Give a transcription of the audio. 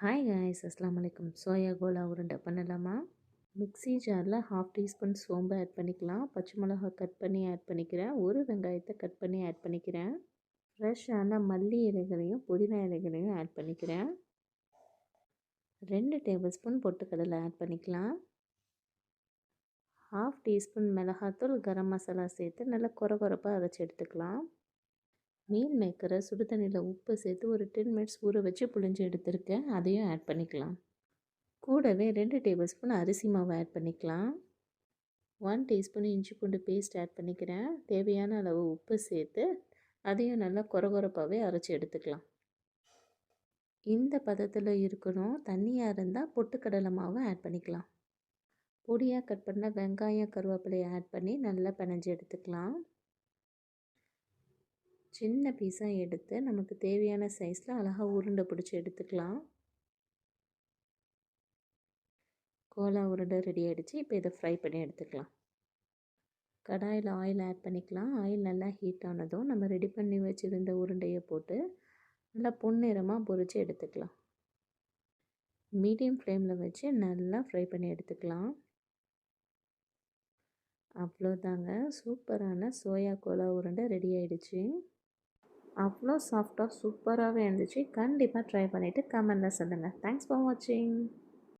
Hi guys அஸ்லாம் வலைக்கம் soya Cola உருண்டை பண்ணலாமா? மிக்ஸி ஜாரில் ஹாஃப் டீஸ்பூன் சோம்பு ஆட் பண்ணிக்கலாம். பச்சை மிளகா கட் பண்ணி ஆட் பண்ணிக்கிறேன். ஒரு வெங்காயத்தை கட் பண்ணி ஆட் பண்ணிக்கிறேன். ஃப்ரெஷ்ஷான மல்லி இலைகளையும் புதினா இலைகளையும் ஆட் பண்ணிக்கிறேன். ரெண்டு டேபிள் ஸ்பூன் பொட்டுக்கடலை ஆட் பண்ணிக்கலாம். ஹாஃப் டீஸ்பூன் மிளகாத்தூள் கரம் மசாலா சேர்த்து நல்லா குறை குறைப்பாக அரைச்சி எடுத்துக்கலாம். மீல் மேக்கரை சுடு தண்ணியில் உப்பு சேர்த்து ஒரு டென் மினிட்ஸ் ஊற வச்சு புளிஞ்சு எடுத்திருக்கேன். அதையும் ஆட் பண்ணிக்கலாம். கூடவே ரெண்டு டேபிள் ஸ்பூன் அரிசி மாவு ஆட் பண்ணிக்கலாம். ஒன் டீஸ்பூன் இஞ்சி பூண்டு பேஸ்ட் ஆட் பண்ணிக்கிறேன். தேவையான அளவு உப்பு சேர்த்து அதையும் நல்லா குறகுறப்பாகவே அரைச்சி எடுத்துக்கலாம். இந்த பதத்தில் இருக்கணும். தண்ணியாக இருந்தால் பொட்டுக்கடலை மாவு ஆட் பண்ணிக்கலாம். பொடியாக கட் பண்ண வெங்காயம் கருவேப்பிலையை ஆட் பண்ணி நல்லா பிணைஞ்சு எடுத்துக்கலாம். சின்ன பீஸாக எடுத்து நமக்கு தேவையான சைஸில் அழகாக உருண்டை பிடிச்சி எடுத்துக்கலாம். கோலா உருண்டை ரெடி ஆகிடுச்சு இப்போ இதை ஃப்ரை பண்ணி எடுத்துக்கலாம். கடாயில் ஆயில் ஆட் பண்ணிக்கலாம். ஆயில் நல்லா ஹீட் ஆனதும் நம்ம ரெடி பண்ணி வச்சுருந்த உருண்டையை போட்டு நல்லா பொன்னிறமாக பொறிச்சு எடுத்துக்கலாம். மீடியம் ஃப்ளேமில் வச்சு நல்லா ஃப்ரை பண்ணி எடுத்துக்கலாம். அவ்வளோதாங்க சூப்பரான சோயா கோலா உருண்டை ரெடி ஆகிடுச்சு அவ்வளோ சாஃப்டாக சூப்பராகவே இருந்துச்சு. கண்டிப்பாக ட்ரை பண்ணிவிட்டு கமெண்டில் சொல்லுங்கள். தேங்க்ஸ் ஃபார் வாட்சிங்